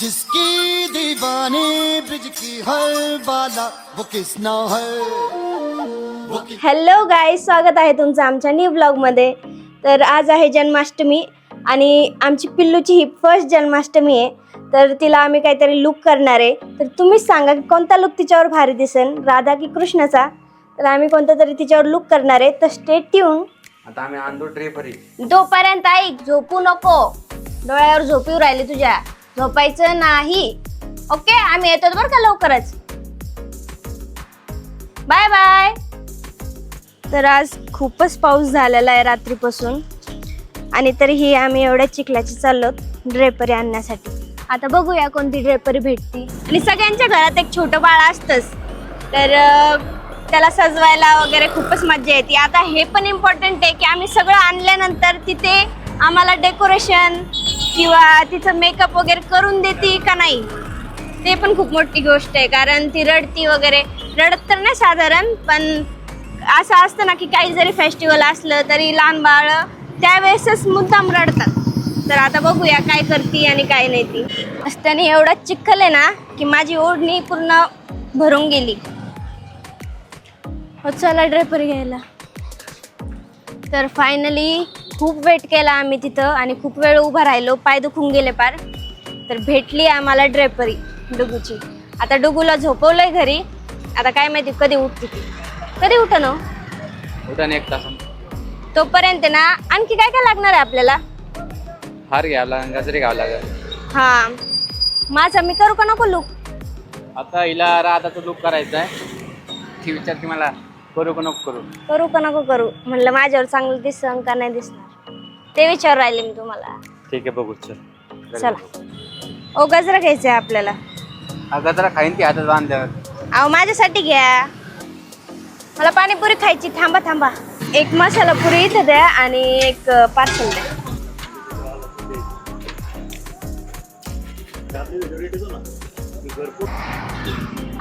जिसकी दीवानी ब्रिज की हर बाला वो किसना है. हॅलो गाय स्वागत आहे तुमचं आमच्या न्यू ब्लॉगमध्ये तर आज आहे जन्माष्टमी आणि आमची पिल्लूची ही फर्स्ट जन्माष्टमी आहे. तर तिला आम्ही काहीतरी लुक करणार आहे. तर तुम्हीच सांगा की कोणता लुक तिच्यावर भारी दिसेल? राधा की कृष्णाचा? तर आम्ही कोणता तरी तिच्यावर लुक करणार आहे. तर स्टेट ट्यून आता आम्ही तोपर्यंत ऐक झोपू नको डोळ्यावर झोपीव राहिली तुझ्या. झोपायचं नाही. ओके आम्ही येतो बरं का लवकरच. बाय बाय तर आज खूपच पाऊस झालेला आहे रात्रीपासून. आणि तरीही आम्ही एवढ्या चिखलाची चाललो ड्रेपरी आणण्यासाठी. आता बघूया कोणती ड्रेपरी भेटती. आणि सगळ्यांच्या घरात एक छोटं बाळ असतंच. तर त्याला सजवायला वगैरे खूपच मजा येते. आता हे पण इम्पॉर्टंट आहे की आम्ही सगळं आणल्यानंतर तिथे आम्हाला डेकोरेशन किंवा तिचं मेकअप वगैरे करून देते का नाही? ते पण खूप मोठी गोष्ट आहे कारण ती रडती वगैरे. रडत तर नाही साधारण पण असं असतं ना की काही जरी फेस्टिवल असलं तरी लहान बाळ त्यावेळेसच मुद्दाम रडतात. तर आता बघूया काय करते आणि काय नाही ती. असताना एवढा चिखल आहे ना की माझी ओढणी पूर्ण भरून गेली. हो चला ड्रेपर घ्यायला. तर फायनली खूप वेट केला आम्ही तिथं आणि खूप वेळ उभा राहिलो. पाय दुखून गेले पार. तर भेटली आम्हाला ड्रेपरी डुगूची. आता डुगूला झोपवलंय घरी. आता काय माहिती कधी उठते ती. कधी उठ ना उद्या एक तास तोपर्यंत ना आणखी काय काय लागणार आहे आपल्याला? हार घ्यावं लागेल गजरे घ्यावं लागेल हा. माझा मी करू का नको लुक आता हिला राधाचं लुक करायचं आहे ती विचारते मला करू का नको करू? करू का नको करू? म्हणलं माझ्यावर चांगलं दिसन का नाही दिसणार? ते विचार राहिले मी तुम्हाला. ठीक आहे बघू चल. चला. ओ गजरा घ्यायचा आहे आपल्याला. हा गजरा खाईन ती हातात बांधल्यावर? अहो माझ्यासाठी घ्या. मला पाणीपुरी खायची. थांबा थांबा. एक मसाला पुरी इथं द्या आणि एक पार्सल द्या.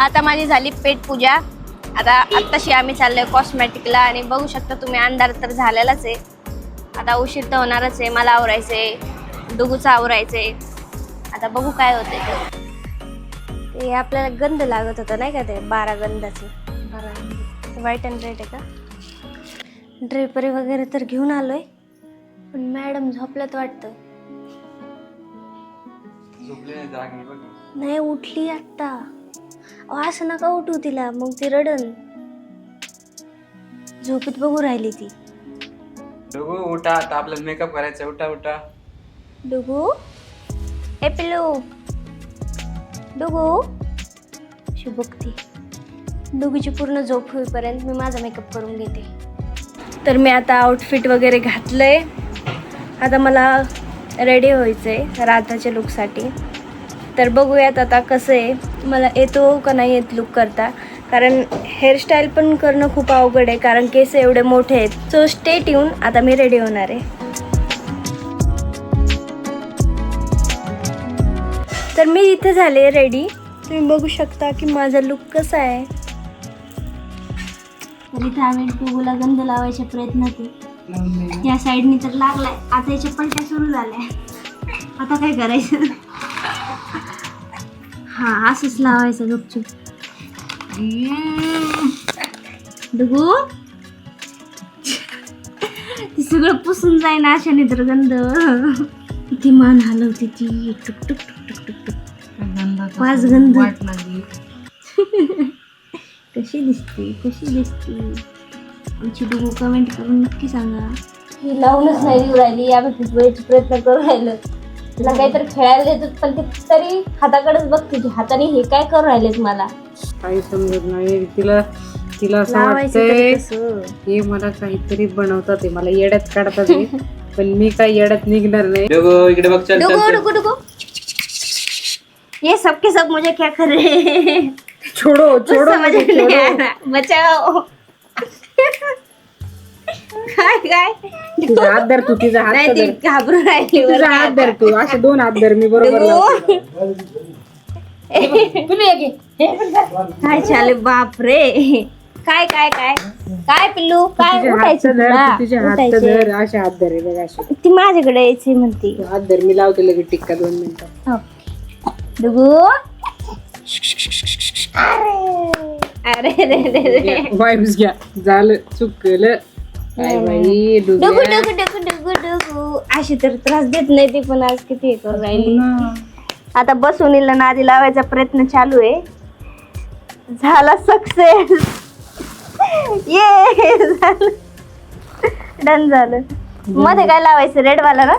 आता माझी झाली पेट पूजा. आता आत्ताशी आम्ही चाललोय कॉस्मॅटिकला आणि बघू शकता तुम्ही अंधार तर झालेलाच आहे. आता उशीर तर होणारच आहे मला आवरायचंय डुगूचं आवरायचंय. आता बघू काय होतंय ते. आपल्याला गंध लागत होतं नाही का ते बारा गंधाचे. बारा व्हाईट अँड रेड आहे का? ड्रेपरी वगैरे तर घेऊन आलोय. पण मॅडम झोपल्यात वाटतं. नाही उठली आत्ता. असं नका उठू तिला. मग ती रडन. झोपेत बघू राहिली ती. डुगू उठा. आता आपल्याला मेकअप करायचा आहे. उठा उठा. डुगू? ए पिल्लू. डुगू? अशी बघती. डुगूची पूर्ण झोप होईपर्यंत मी माझा मेकअप करून घेते. तर मी आता आउटफिट वगैरे घातलंय. आता मला रेडी व्हायचं आहे राधाच्या लुकसाठी तर बघूयात आता कसं आहे. मला येतो का नाही येत लुक करता. कारण हेअरस्टाईल पण करणं खूप अवघड आहे. कारण केस एवढे मोठे आहेत. सो स्टेट येऊन आता मी रेडी होणार आहे. तर मी इथे झाले रेडी तुम्ही बघू शकता की माझा लुक कसा आहे. तर इथे आम्ही टुबूला गंध लावायचे प्रयत्न केले. या साईडनी तर लागलाय. आता याच्या पलट्या सुरू झाल्या. आता काय करायचं? हा असंच लावायचं गपचूप. डुगू ती सगळं पुसून जाईन अशाने तर गंध ती मान हलवते ती. टुक टुक टुक टुक टुक टुक. वास गंध. कशी दिसते कशी दिसते. आमची डुगू कमेंट करून नक्की सांगा. ही लावूनच नाही राहिली आम्ही फिटवायचे प्रयत्न करू राहिलो. तिला काहीतरी खेळायला देतात पण ती तरी हाताकडेच बघते ती हाताने हे काय करू राहिलेत मला. काही समजत नाही. तिला तिला असं लावायचं तरी वाटतंय कसं? हे मला काहीतरी बनवतात मला येड्यात काढतात. पण मी काही येड्यात निघणार नाही. डुगू इकडे बघ चल चल ये सबके सब मुझे क्या कर रहे हैं? छोडो कुछ छोडो समझ मुझे, नहीं आ छोडो रहा बचाओ काय काय? तुझा हात धर तू तिचा हात नाही तर ती धर घाबरून राहिली तुझा हात धर तू असे दोन हात धर मी बरोबर लावते. काय चाले बाप रे काय काय काय काय? पिल्लू? काय तुझ्या उठायचं हातचं धर तुला? तू तिच्या हात उठायचं. धर असे हात धर हे बघ असे. ती माझ्याकडे यायची म्हणती. तू हात धर मी लावते लगेच टिक्का दोन मिनिटं. हो. डुगू अरे. रे रे रे वाईब्स घ्या. झालं चुकलं. काय बाई डुगू. डुगू डुगू डुगू डुगू. अशी तर त्रास देत नाही ती पण आज किती हे करून राहिली. आता बसून हिला नादी लावायचा प्रयत्न चालू आहे. झाला सक्सेस ये झालं. डन झालं. मध्ये काय लावायचं? रेड वाला ना.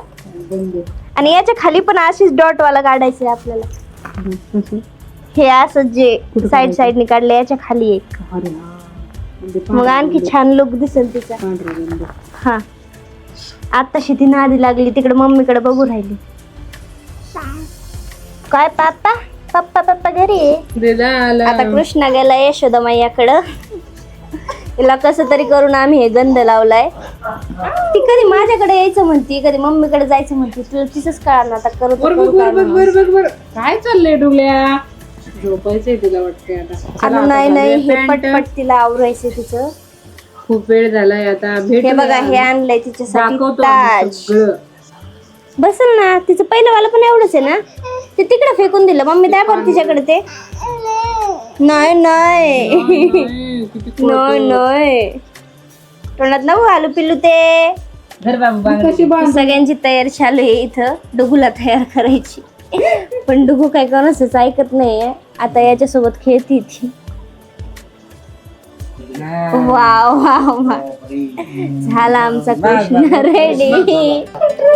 आणि याच्या खाली पण अशीच डॉट वाला काढायचं आपल्याला. हे असं जे साईड साईडने काढले याच्या खाली एक. हा. मग आणखी छान लुक दिसेल तिचा. हा. आताशी ती नादी लागली तिकडे मम्मीकडे बघू राहिली. काय पापा? पप्पा पप्पा घरी आहे. आता कृष्णा गेला यशोदा मैयाकडं तिला कसं तरी करून आम्ही हे गंध लावलाय. ती कधी माझ्याकडे यायचं म्हणती कधी मम्मीकडे जायचं म्हणती तुला तिचंच कळा ना आता करू काय चाललंय डुगल्या झोपायचंय तुला वाटतंय आता. चला अगं आता नाही नाही घालूया हे. पटपट तिला आवरायचं तिचं. खूप वेळ झालाय आता भेट हे बघा हे आणलंय तिच्यासाठी दाखवतो आम्ही ताज. सगळं. बसल ना तिचं पहिलं वाला पण एवढंच आहे ना? ते तिकडे फेकून दिलं. मम्मी द्या बरं तिच्याकडे ते. नाही नाही. हम्म, किती. नाही नाही. तोंडात नको घालू पिल्लू ते. कशी बांध सगळ्यांची तयारी चालू आहे इथं. डुगूला तयार करायची. पण डुगू काय कोणाचंच ऐकत नाहीये. आता याच्यासोबत खेळती ती. वा वा वा झाला आमचा कृष्ण रेडी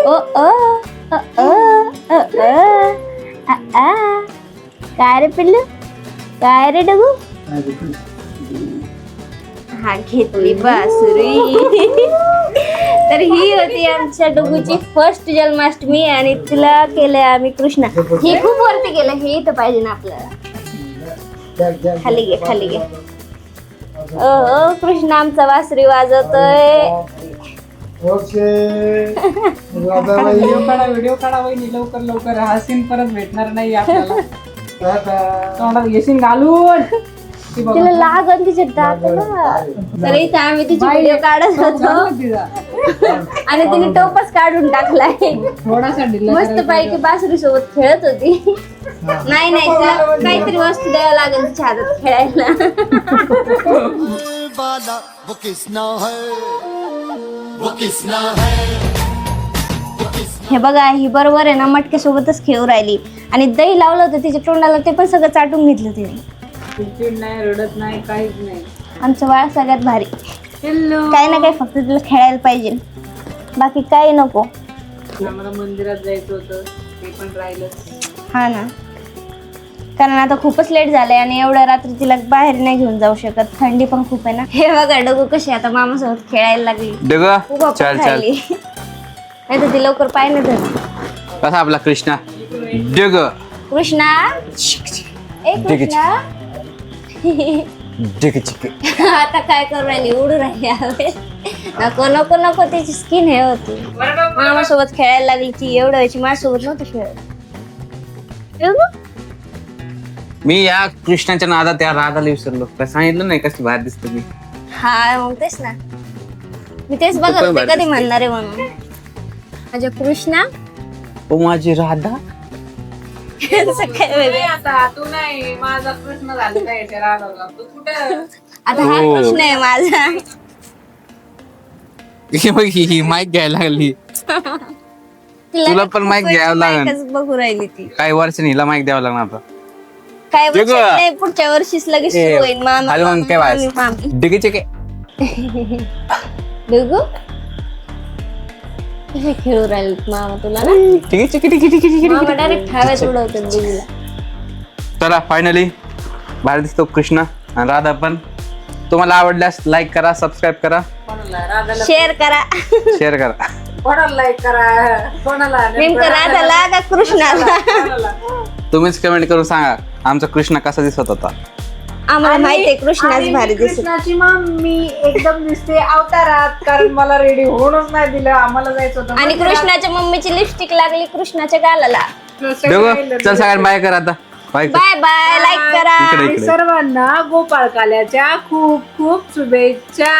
ओ ओ काय रे पिल्लू? काय रे डगू? हा घेतली बासुरी. तर ही होती आमच्या डुगूची फर्स्ट जन्माष्टमी आणि तिला केलंय आम्ही कृष्णा. हे खूप वरती गेलं हे इथं पाहिजे ना आपल्याला. खाली घे खाली घे. ओ ओ कृष्ण आमचा वासरी वाजवतोय व्हिडिओ काढा व्हिडिओ काढा वहिनी लवकर लवकर. हा सीन परत भेटणार नाही आपल्याला. तोंडात घेशील घालून. तिला लागन तिचे दाताला तर इथं आम्ही तिची व्हिडिओ काढत होतो. तिचा. आणि तिने टोपच काढून टाकलाय. मस्त पैकी बासरी सोबत खेळत होती. नाही नाही तिला काहीतरी वस्तू द्यावं लागेल तिच्या हातात खेळायला. वाला वो किसना है? वो किसना है? हे बघा ही बरोबर आहे ना मटक्या सोबतच खेळू राहिली. आणि दही लावलं होतं तिच्या तोंडाला ते पण सगळं चाटून घेतलं तिने. चिडचिड नाही रडत नाही काहीच नाही. आमचं बाळ सगळ्यात भारी. हॅलो काही ना काही फक्त तिला खेळायला पाहिजे. बाकी काही नको. आम्हाला मंदिरात जायचं होतं. ते पण राहिलं हा ना. कारण आता खूपच लेट झालंय आणि एवढ्या रात्री तिला बाहेर नाही घेऊन जाऊ शकत. थंडी पण खूप आहे ना. हे बघा डगू कशी आता मामासोबत खेळायला लागली. डग खूप आपण चल नाही तर ती लवकर पाय नाही धरत कसा आपला कृष्णा. डग. कृष्णा. ए कृष्णा. डग चिक. आता काय करू राहिली? उडू राहिली हवे नको नको नको त्याची स्किन हे होती. मामासोबत खेळायला लागली ती एवढं व्हायची माझ्यासोबत नव्हतं खेळत. मी या कृष्णाच्या नादात त्या राधाला विसरलो. काय सांगितलं नाही कसली बाहेर दिसतो मी हा मग तेच ना. मी तेच बघत होते कधी म्हणणार आहे म्हणून. माझ्या कृष्णा? ओ माझी राधा? काय वेगळं. आता तू नाही माझा प्रश्न झालेला आहे त्या राधाला तू कुठं आता हा हो. कृष्ण आहे माझा हे बघ ही ही माईक घ्यायला लागली तिला पण mic वेळची घ्यावं लागेल. बघू राहिली ती काही वर्षांनी हिला माईक द्यावं लागणार आता काय वर्षात. नाही पुढच्या वर्षीच लगेच ए, सुरू होईल मामा खाली मग काय मामी? मामी. चिके डुगू कसे खेळू राहिले मामा तुला ना मामा डायरेक्ट उडवतात चला फायनली बाहेर दिसतो कृष्ण आणि राधा पण तुम्हाला आवडल्यास लाईक करा सबस्क्राईब करा. कोणाला? राधाला. शेअर करा. शेअर करा. कोणाला लाईक करा? कोणाला? नेमकं राधाला का कृष्णाला? कोणाला? तुम्हीच कमेंट करून सांगा आमचा कृष्ण कसा दिसत होता? आम्हाला माहिती आहे कृष्णाच भारी मी दिसत. कृष्णाची मम्मी एकदम दिसते अवतारात कारण मला रेडी होऊनच नाही दिलं. आम्हाला जायचं होतं. आणि कृष्णाच्या मम्मीची लिपस्टिक लागली कृष्णाच्या गालाला. देऊ चल सगळ्यांना बाय करा आता. बाय कर. बाय बाय लाईक करा. इकडे आणि इकडे सर्वांना गोपाळकाल्याच्या खूप खूप शुभेच्छा.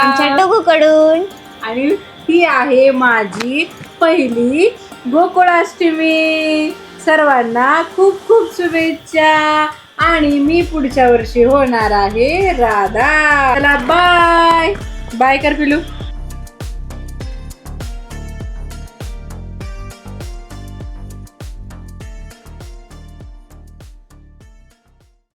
आमच्या डुगू कडून आणि ही आहे माझी पहिली गोकुळाष्टमी. सर्वांना खूप खूप शुभेच्छा. आणि मी पुढच्या वर्षी होणार आहे राधा. चला बाय बाय कर पिलू